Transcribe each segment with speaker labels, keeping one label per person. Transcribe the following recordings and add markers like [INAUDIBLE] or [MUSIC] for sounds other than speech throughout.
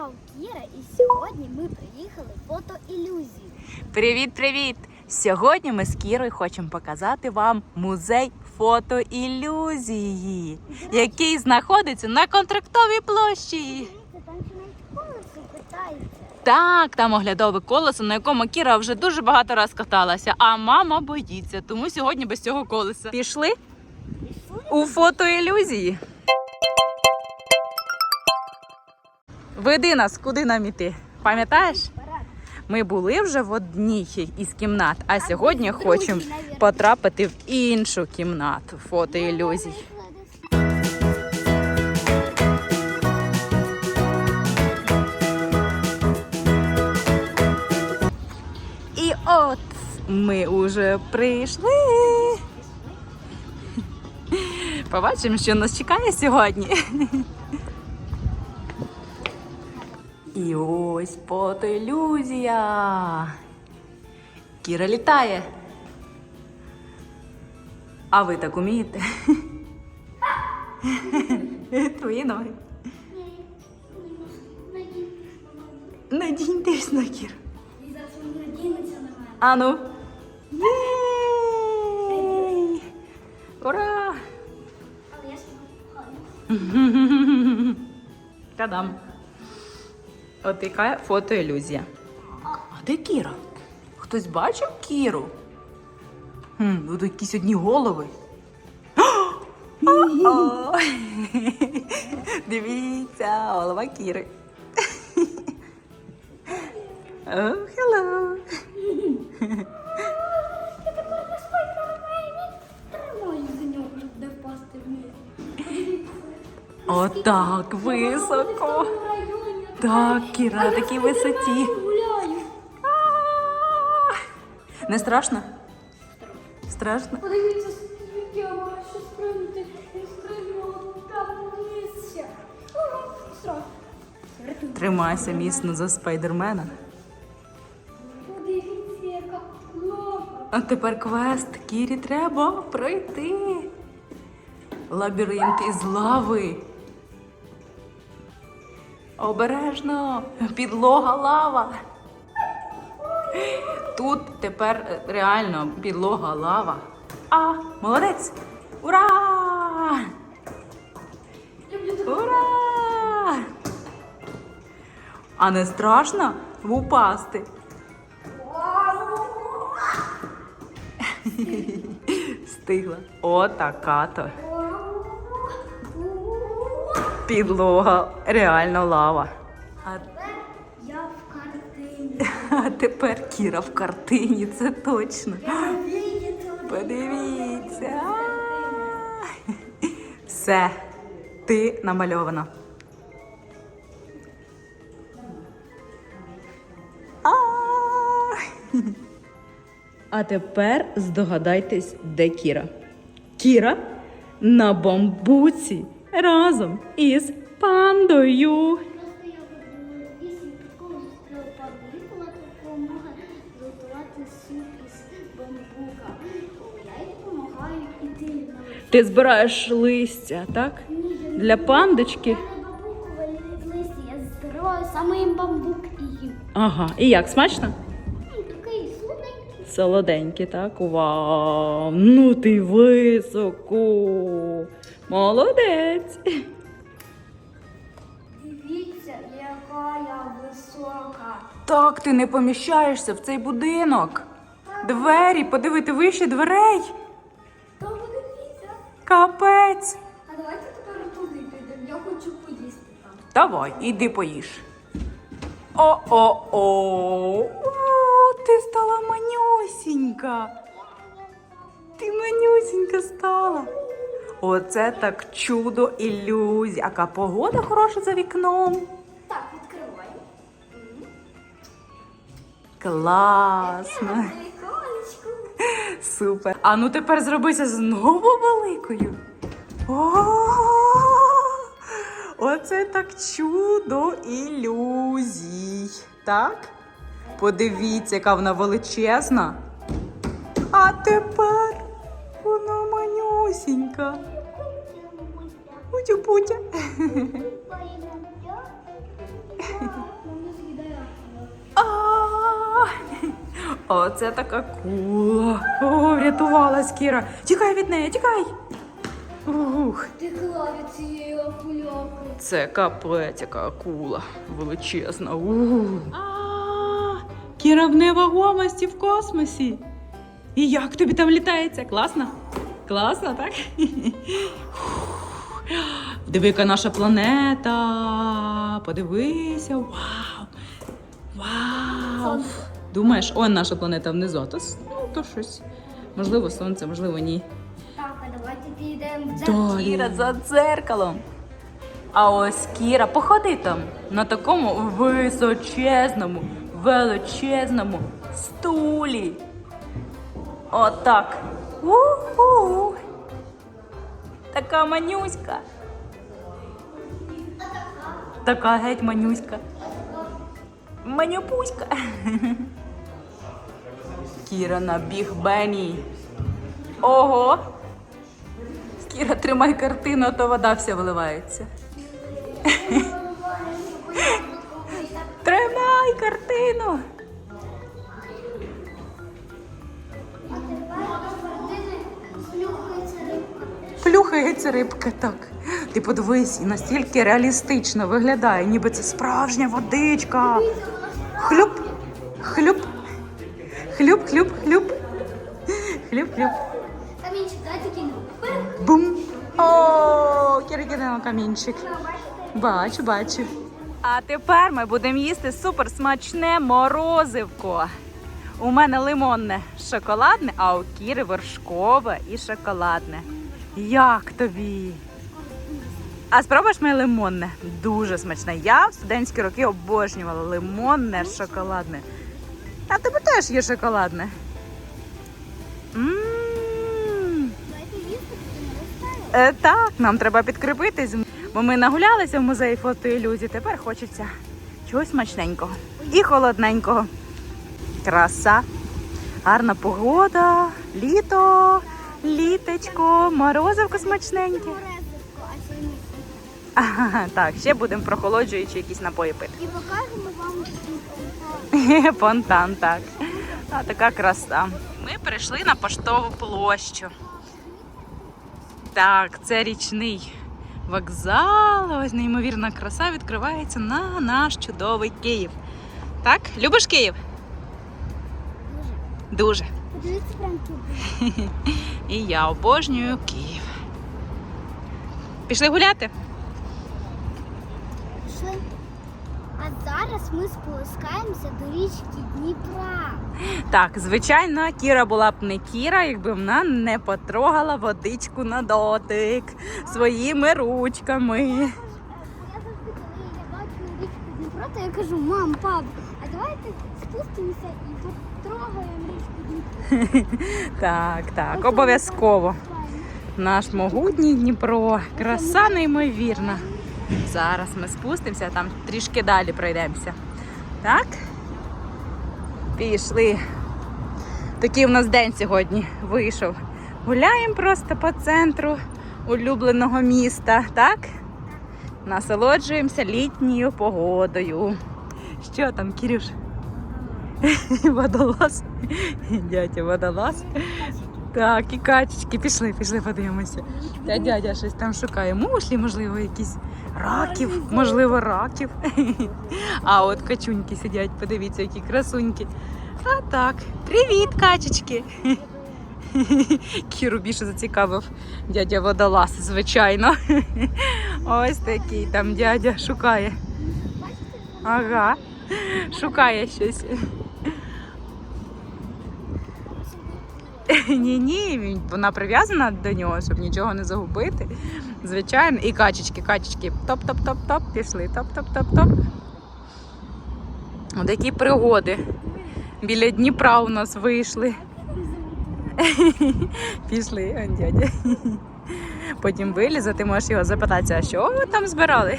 Speaker 1: канал Кіра і сьогодні ми приїхали в фотоілюзію.
Speaker 2: Привіт, привіт! Сьогодні ми з Кірою хочемо показати вам музей фотоілюзії, який знаходиться на контрактовій площі.
Speaker 1: Там ще навіть колесо питається.
Speaker 2: Так, там оглядове колесо, на якому Кіра вже дуже багато раз каталася, а мама боїться, тому сьогодні без цього колеса. Пішли
Speaker 1: Пішли?
Speaker 2: у фотоілюзії. Веди нас, куди нам іти? Пам'ятаєш? Ми були вже в одній із кімнат, а сьогодні хочемо потрапити в іншу кімнату фотоілюзій. І от ми уже прийшли. Побачимо, що нас чекає сьогодні. І ось фотоілюзія. Кіра літає. А ви так умієте? [LAUGHS] Твої ноги. Надіньтесь на Кір.
Speaker 1: І зараз він надінеться на мене.
Speaker 2: Ану. Ура!
Speaker 1: Але я спокійно.
Speaker 2: Та-дам. От яка фотоілюзія. А де Кіра? Хтось бачив Кіру? Хм, тут якісь одні голови. [GASPS] Дивіться, голова Кіри. [LAUGHS] О, hello.
Speaker 1: Я тепер на спайдермені. Тримаю за нього, щоб не впасти вниз. Подивіться.
Speaker 2: Отак високо. Так, Кіра, на такій висоті.
Speaker 1: Гуляю.
Speaker 2: Не страшно? Страшно?
Speaker 1: Подивіться, я спригнути. Я там Страшно.
Speaker 2: Тримайся міцно за спайдермена.
Speaker 1: Подивіться, яка лава.
Speaker 2: А тепер квест Кірі треба пройти. Лабіринт із лави. Обережно, підлога лава. Тут тепер е, реально підлога лава. А, молодець! Ура! Ура! А не страшно впасти? Стигла. Отака то. Підлога, реально лава. А,
Speaker 1: Я в картині. [LAUGHS]
Speaker 2: а тепер Кіра в картині, це точно. Подивіться. Все, ти намальована. А! А тепер здогадайтесь, де Кіра. Кіра на бамбуці разом із пандою. Ти збираєш листя, так? Для пандочки?
Speaker 1: Я збираю саме бамбук і.
Speaker 2: Ага. І як смачно?
Speaker 1: Такий солоденький.
Speaker 2: Солоденький, так? Вау! Ну ти високо! Молодець!
Speaker 1: Дивіться, яка я висока.
Speaker 2: Так, ти не поміщаєшся в цей будинок. Двері, подивити вище дверей.
Speaker 1: Та подивіться.
Speaker 2: Капець.
Speaker 1: А давайте тепер туди підемо. Я хочу поїсти там.
Speaker 2: Давай, іди поїж. О-о-о! Ти стала манюсінька. Ти манюсінька стала. Оце так чудо ілюзія. Яка погода хороша за вікном.
Speaker 1: Так, відкриваємо.
Speaker 2: Класно. Супер. А ну тепер зробися знову великою. Оце так чудо ілюзій. Так? Подивіться, яка вона величезна. А тепер вона манюсінька.
Speaker 1: Путя-путя.
Speaker 2: Оце така кула. О, врятувалась Кіра. Тікай від неї, тікай. Ух.
Speaker 1: Текла від цієї акуляки.
Speaker 2: Це капець, яка акула. Величезна. Ух. Кіра в невагомості в космосі. І як тобі там літається? Класно? Класно, так? Диви, яка наша планета. Подивися. Вау! Вау! Думаєш, он наша планета внизу. То, ну, то щось. Можливо, сонце, можливо, ні.
Speaker 1: Так, а давайте підемо в дзеркало.
Speaker 2: Кіра за дзеркалом. А ось Кіра, походи там на такому височезному, величезному стулі. Отак. У-ху. Така манюська. Така геть манюська. Манюпуська. Кіра на біг Бені. Ого. Кіра, тримай картину, а то вода вся виливається. Тримай картину. Плюхається рибка так. Ти подивись, і настільки реалістично виглядає, ніби це справжня водичка. Хлюп, хлюп, хлюп, хлюп, хлюп. Хлюп, хлюп.
Speaker 1: Камінчик, дайте кину.
Speaker 2: Бум. О, Кіра кинула камінчик. Бачу, бачу. А тепер ми будемо їсти суперсмачне морозивко. У мене лимонне шоколадне, а у Кіри вершкове і шоколадне. Як тобі? А спробуєш моє лимонне? Дуже смачне. Я в студентські роки обожнювала лимонне шоколадне. А тебе теж є шоколадне. Е, так, нам треба підкріпитись, бо ми нагулялися в музеї фотоілюзій. Тепер хочеться чогось смачненького і холодненького. Краса, гарна погода, літо, літечко, морозивко смачненьке. Ага, так, ще будемо прохолоджуючи якісь напої пити.
Speaker 1: І покажемо вам [LAUGHS]
Speaker 2: Фонтан, так. А така краса. Ми прийшли на поштову площу. Так, це річний вокзал. Ось неймовірна краса відкривається на наш чудовий Київ. Так, любиш Київ? Дуже. Дуже.
Speaker 1: Подивіться прям тут.
Speaker 2: І я обожнюю Київ. Пішли гуляти?
Speaker 1: Пішли. А зараз ми спускаємося до річки Дніпра.
Speaker 2: Так, звичайно, Кіра була б не Кіра, якби вона не потрогала водичку на дотик своїми ручками.
Speaker 1: Я завжди, коли я бачу річку Дніпро, то я кажу, мам, пап, а давайте спустимося і потрогаємо річку Дніпро. [LAUGHS]
Speaker 2: Так, так, обов'язково. Наш могутній Дніпро. Краса неймовірна. Зараз ми спустимося, там трішки далі пройдемося. Так? Пішли. Такий у нас день сьогодні вийшов. Гуляємо просто по центру улюбленого міста, так? Насолоджуємося літньою погодою. Що там, Кірюш? [LAUGHS] Водолаз. Дядя водолаз. Так, і качечки, пішли, пішли, подивимося. Та дядя щось там шукає. Мушлі, можливо, якісь раків, можливо, раків. А от качуньки сидять, подивіться, які красуньки. А так, привіт, качечки. Кіру більше зацікавив дядя водолаз, звичайно. Ось такий там дядя шукає. Ага, шукає щось. Ні, ні, вона прив'язана до нього, щоб нічого не загубити. Звичайно. І качечки, качечки. Топ-топ-топ-топ, пішли. Топ-топ-топ-топ. От які пригоди. Біля Дніпра у нас вийшли. Пішли, дядя. Потім вилізати, ти можеш його запитатися, а що ви там збирали?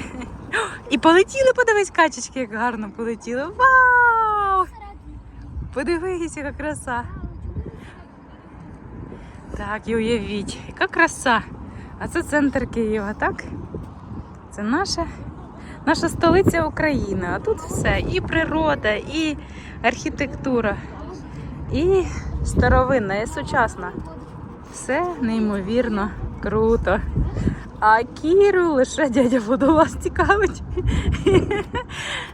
Speaker 2: [GASPS] І полетіли, подивись, качечки, як гарно полетіли. Вау! Подивись, яка краса. Так, і уявіть, яка краса. А це центр Києва, так? Це наша, наша столиця України. А тут все. І природа, і архітектура, і старовинна, і сучасна. Все неймовірно круто. А Кіру лише дядя водолаз цікавить.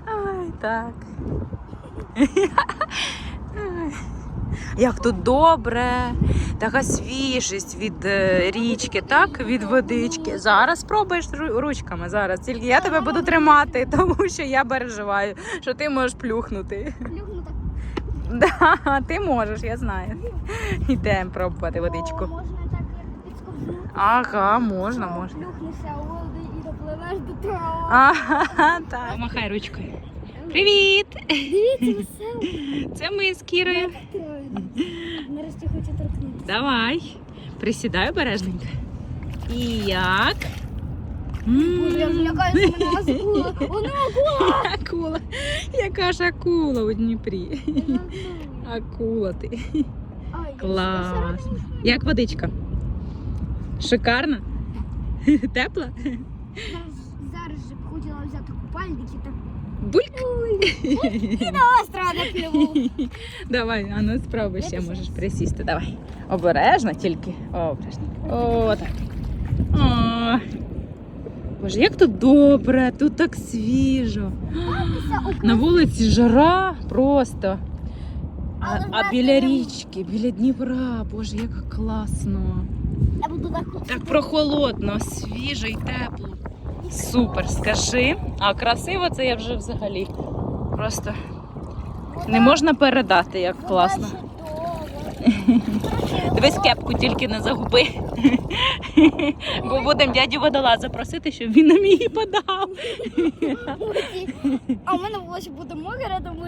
Speaker 2: Ай, так. Як тут добре, така свіжість від е, річки, так? Від водички. Зараз спробуєш ручками. Зараз. Тільки я тебе буду тримати, [LAUGHS] тому що я переживаю, що ти можеш плюхнути.
Speaker 1: Плюхну так.
Speaker 2: Да, ти можеш, я знаю. Йдемо пробувати водичку.
Speaker 1: О, можна так як підсковзнути.
Speaker 2: Ага, можна, можна.
Speaker 1: Плюхнешся у воду і допливеш до трава.
Speaker 2: Ага, [LAUGHS] так. Помахай ручкою. Привіт!
Speaker 1: Дивіться, [LAUGHS] весело.
Speaker 2: Це ми з Кірою.
Speaker 1: Нарешті хочу торкнутися.
Speaker 2: Давай. Присідай обережненько. І як?
Speaker 1: Боже, я злякаюся, мене акула. Вона акула. [LAUGHS]
Speaker 2: Акула. Яка ж акула у Дніпрі? Акула ти.
Speaker 1: Ай,
Speaker 2: Клас. Як водичка? Шикарна? [LAUGHS] Тепла?
Speaker 1: Зараз, зараз же б хотіла взяти купальник і так.
Speaker 2: Бульк?
Speaker 1: І на острова наплюву. [LAUGHS]
Speaker 2: Давай, а ну спробуй ще можеш присісти. Давай. Обережно тільки. Обережно. О, так. О. Боже, як тут добре, тут так свіжо. [GASPS] На вулиці жара просто. А, а біля річки, біля Дніпра, боже, як класно.
Speaker 1: Я буду так.
Speaker 2: Так прохолодно, свіжо і тепло. Супер, скажи. А красиво це я вже взагалі. Просто не можна передати, як класно. [LAUGHS] Дивись кепку тільки не загуби. [LAUGHS] Бо будемо дядю водолаза просити, щоб він нам її подав.
Speaker 1: А в мене волосся буде мокре, тому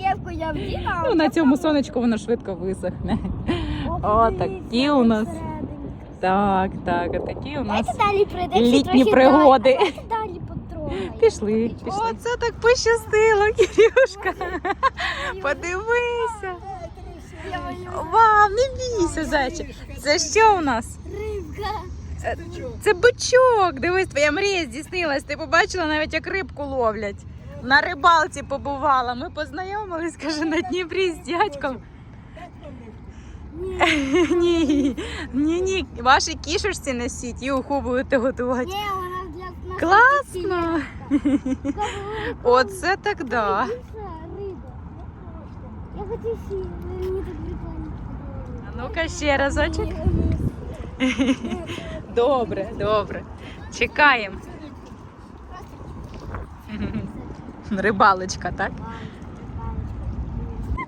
Speaker 1: кепку я вділа.
Speaker 2: Ну, на цьому сонечку воно швидко висохне. О, такі у нас. Так, так, а такі у нас
Speaker 1: далі пройдемо.
Speaker 2: літні пригоди.
Speaker 1: Давайте далі потрогаємо.
Speaker 2: Пішли, пішли. О, це так пощастило, Кирюшка. Подивися. Вау, не бійся, зайчик. Це що у нас?
Speaker 1: Рибка.
Speaker 2: Це бичок. Дивись, твоя мрія здійснилась. Ти побачила навіть, як рибку ловлять. На рибалці побувала. Ми познайомились, каже, на Дніпрі з дядьком. Ні, ні, ні. Ваші кішечці несіть і уху будете готувати.
Speaker 1: Ні, вона для.
Speaker 2: Класно! Оце так да.
Speaker 1: Я хочу мені так прикольно.
Speaker 2: А ну-ка ще разочок. [LAUGHS] Добре, добре. Чекаємо. Рибалочка, так?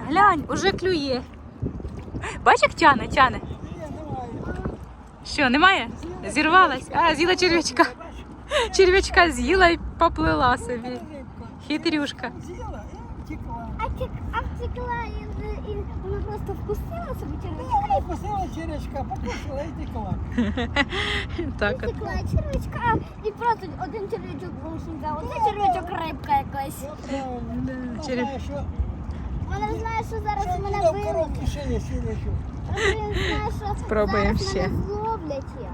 Speaker 2: Глянь, уже клює. Бач, як тяне, тяне. Що, немає? Зірвалась? А, з'їла черв'ячка. Черв'ячка з'їла і поплила собі. Хитрюшка.
Speaker 1: А тік, а втекла і, і вона просто вкусила собі червячка.
Speaker 3: Посила черечка, покушала і текла. [LAUGHS]
Speaker 2: Так от.
Speaker 1: Втекла червячка і просто один червячок залишився. Оце червячок рибка якась.
Speaker 3: Правильно. Знає, що
Speaker 1: Вона знає, що зараз
Speaker 3: я
Speaker 1: мене виловлять.
Speaker 2: Спробуємо
Speaker 1: зараз
Speaker 2: ще.
Speaker 1: мене зловлять я.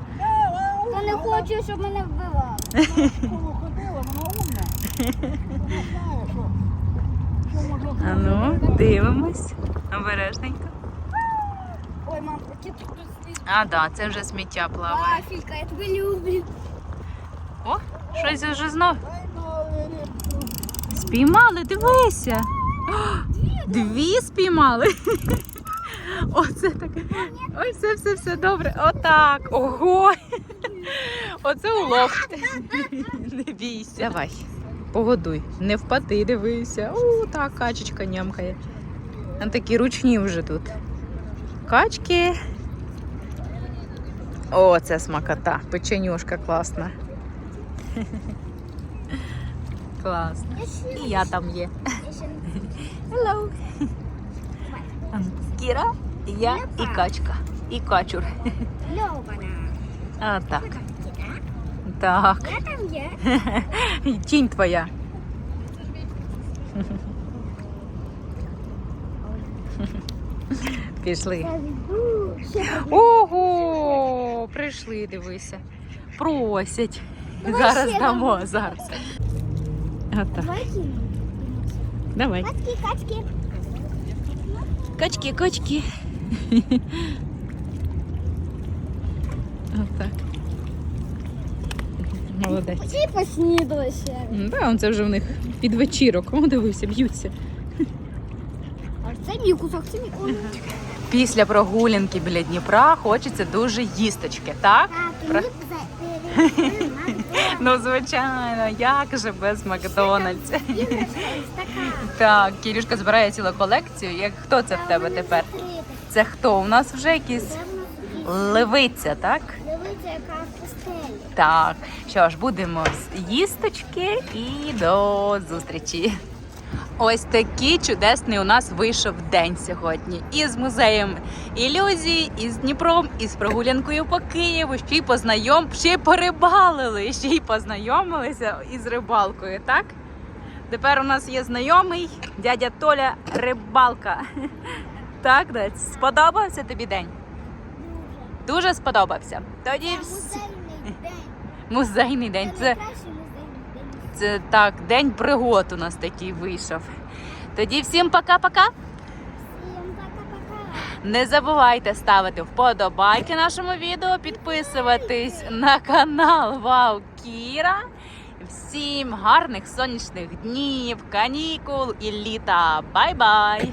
Speaker 1: Я не хочу, щоб мене вбивали. [LAUGHS]
Speaker 3: Вона в школу ходила, вона умна. Вона знає, що, що можна
Speaker 2: А ну, дивимось. Обережненько.
Speaker 1: Ой, мам, які тут слід.
Speaker 2: А, да, це вже сміття плаває.
Speaker 1: Вафелька, я тебе люблю.
Speaker 2: О, щось вже знов. Спіймали, дивися. О, Дві спіймали. [LAUGHS] Оце так. Ой, все, все, все добре. Отак. Ого. [LAUGHS] Оце улов. [LAUGHS] Не бійся. Давай. Погодуй. Не впади, дивися. О, так, качечка нямкає. А такі ручні вже тут. Качки. О, це смакота. Печенюшка класна. Класно. І я там є. Hello. Кіра, я і качка. І качур.
Speaker 1: Льована.
Speaker 2: А, так. Так.
Speaker 1: Я там є. [LAUGHS]
Speaker 2: Тінь твоя. [LAUGHS] Пішли. Ого! Прийшли, дивися. Просять. Зараз дамо,
Speaker 1: дамо.
Speaker 2: зараз. Отак.
Speaker 1: Давай. Качки, качки.
Speaker 2: Качки, качки. [LAUGHS] Отак. Молодець.
Speaker 1: І поснідали ще.
Speaker 2: Да, он це вже в них під вечірок. О, дивися, б'ються.
Speaker 1: А це мій кусок, це мій кусок.
Speaker 2: Після прогулянки біля Дніпра хочеться дуже їсточки, так? Про- Ну, звичайно, як же без Макдональдса. Так, Кірюшка збирає цілу колекцію. Як хто це в тебе тепер? Це хто? У нас вже якісь левиця, так?
Speaker 1: Дивіться, яка в постелі.
Speaker 2: Так, що ж, будемо з їсточки і до зустрічі. Ось такий чудесний у нас вийшов день сьогодні. І з музеєм ілюзій, і з Дніпром, і з прогулянкою по Києву. Ще й познайом, ще й порибалили, ще й познайомилися із рибалкою, так? Тепер у нас є знайомий дядя Толя рибалка. [LAUGHS] Так, Даць? сподобався тобі день? Дуже сподобався. Тоді
Speaker 1: Музейний день. [LAUGHS] музейний день.
Speaker 2: це так, день пригод у нас такий вийшов. Тоді всім пока-пока.
Speaker 1: Всім пока-пока.
Speaker 2: Не забувайте ставити вподобайки нашому відео, підписуватись на канал Вау Кіра. Всім гарних сонячних днів, канікул і літа. Бай-бай!